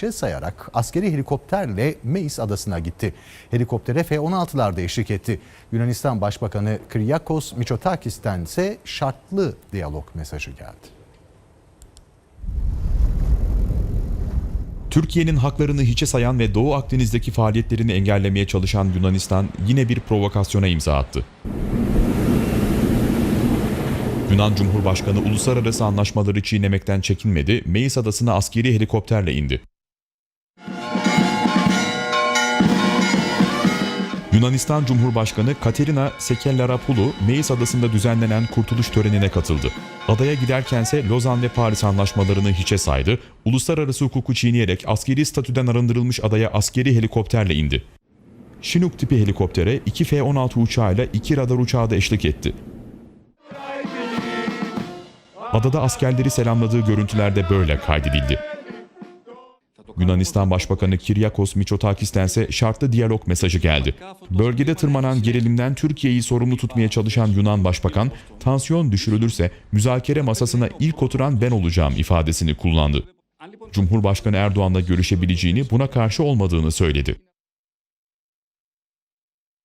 Şey sayarak askeri helikopterle Meis adasına gitti. Helikoptere F-16'lar da eşlik etti. Yunanistan Başbakanı Kyriakos Mitsotakis'ten ise şartlı diyalog mesajı geldi. Türkiye'nin haklarını hiçe sayan ve Doğu Akdeniz'deki faaliyetlerini engellemeye çalışan Yunanistan yine bir provokasyona imza attı. Yunan Cumhurbaşkanı uluslararası anlaşmaları çiğnemekten çekinmedi, Meis adasına askeri helikopterle indi. Yunanistan Cumhurbaşkanı Katerina Sekellarapoulou, Meis adasında düzenlenen kurtuluş törenine katıldı. Adaya giderkense Lozan ve Paris anlaşmalarını hiçe saydı, uluslararası hukuku çiğneyerek askeri statüden arındırılmış adaya askeri helikopterle indi. Chinook tipi helikoptere 2 F-16 uçağıyla 2 radar uçağı da eşlik etti. Adada askerleri selamladığı görüntülerde böyle kaydedildi. Yunanistan Başbakanı Kiryakos Mitsotakis'ten ise şartlı diyalog mesajı geldi. Bölgede tırmanan gerilimden Türkiye'yi sorumlu tutmaya çalışan Yunan Başbakan, tansiyon düşürülürse müzakere masasına ilk oturan ben olacağım ifadesini kullandı. Cumhurbaşkanı Erdoğan'la görüşebileceğini buna karşı olmadığını söyledi.